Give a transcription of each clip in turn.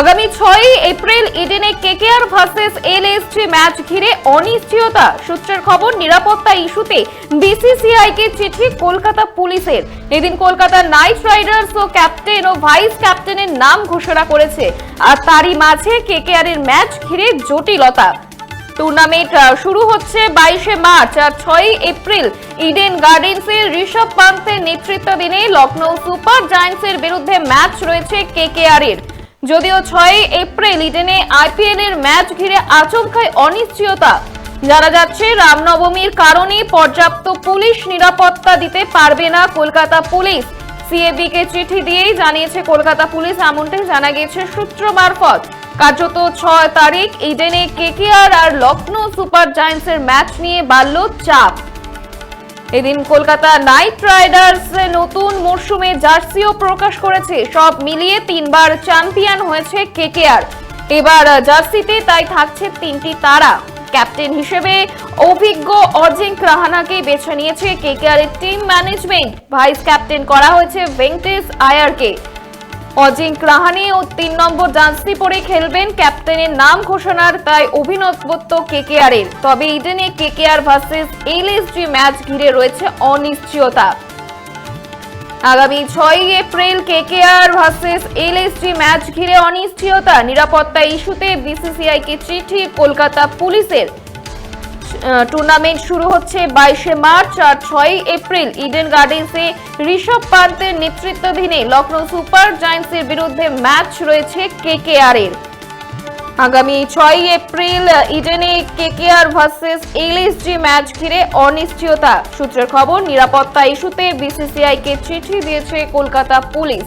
আগামী ছয়ই এপ্রিল ইডেনে কেকেআর ভার্সেস এলএসজি ম্যাচ ঘিরে অনিশ্চয়তা। সূত্রের খবর, নিরাপত্তা ইস্যুতে বিসিসিআই কে চিঠি কলকাতা পুলিশের। এদিন কলকাতা নাইট রাইডার্স ও ক্যাপ্টেন ও ভাইস ক্যাপ্টেনের নাম ঘোষণা করেছে। আর তারই মাঝে কেকেআর এর ম্যাচ ঘিরে জটিলতা। টুর্নামেন্ট শুরু হচ্ছে বাইশে মার্চ আর ছয়ই এপ্রিল। ইডেন গার্ডেন্সে ঋষভ পান্তের নেতৃত্বাধীনে লখনৌ সুপার জায়ান্টসের বিরুদ্ধে ম্যাচ রয়েছে কেকেআর এর যদিও ছয় এপ্রিল ইডেনে আইপিএল এর ম্যাচ ঘিরে আচমকায় অনিশ্চয়তা। জানা যাচ্ছে, রামনবমীর কারণে পর্যাপ্ত পুলিশ নিরাপত্তা দিতে পারবে না কলকাতা পুলিশ। সিএবি কে চিঠি দিয়েই জানিয়েছে কলকাতা পুলিশ, এমনটাই জানা গেছে সূত্র মারফত। কার্যত ছয় তারিখ ইডেনে কেকেআর আর লখনৌ সুপার জায়ান্টসের ম্যাচ নিয়ে বাড়ল চাপ। এদিন কলকাতা নাইট রাইডার্স নতুন মরশুমে জার্সিও প্রকাশ করেছে। সব মিলিয়ে তিনবার চ্যাম্পিয়ন হয়েছে কেকেআর। এবার জার্সিতে তাই থাকছে তিনটি তারা। ক্যাপ্টেন হিসেবে অভিজ্ঞ অজিঙ্ক রাহানাকে বেছে নিয়েছে কেকেআর এর টিম ম্যানেজমেন্ট। ভাইস ক্যাপ্টেন করা হয়েছে ভেঙ্কটেশ আয়ারকে। অজিঙ্ক রাহানে ও তিন নম্বর জার্সি পরে খেলবেন ক্যাপ্টেনের নাম ঘোষণার তাই অভিনবত্ব কেকেআর এর তবে ইডেনে কেকেআর ভার্সেস এলএসজি ম্যাচ ঘিরে রয়েছে অনিশ্চয়তা। আগামী ছয়ই April KKR versus LSG match ঘিরে অনিশ্চয়তা। নিরাপত্তা ইস্যুতে বিসিসিআই কে চিঠি কলকাতা পুলিশের। টুর্নামেন্ট শুরু হচ্ছে বাইশে মার্চ আর ছয়ই এপ্রিল। ইডেন গার্ডেন্সে ঋষভ পান্তের নেতৃত্বাধীনে লখনৌ সুপার জায়ান্টসের বিরুদ্ধে ম্যাচ রয়েছে কেকেআর এর আগামী ছয়ই এপ্রিল ইডেনে কেকেআর ভার্সেস এলএসজি ম্যাচ ঘিরে অনিশ্চয়তা। সূত্রের খবর, নিরাপত্তা ইস্যুতে বিসিসিআই কে চিঠি দিয়েছে কলকাতা পুলিশ।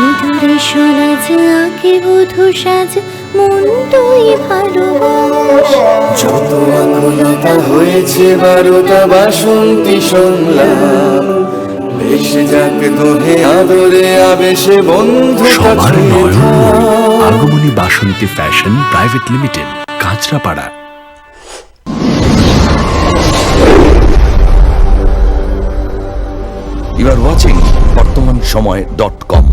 সিঁদুরে সরাজ আঁকে বধু সাজ মন তুই ভালোবাস। যত আকুলতা হয়েছে বারোটা বাসন্তী সংলাপ এসে যাক দোহে আদরে আবেশে বন্ধু সবার আগমনী Basanti fashion private limited Kanchrapara. You are watching Bartaman Samay dot com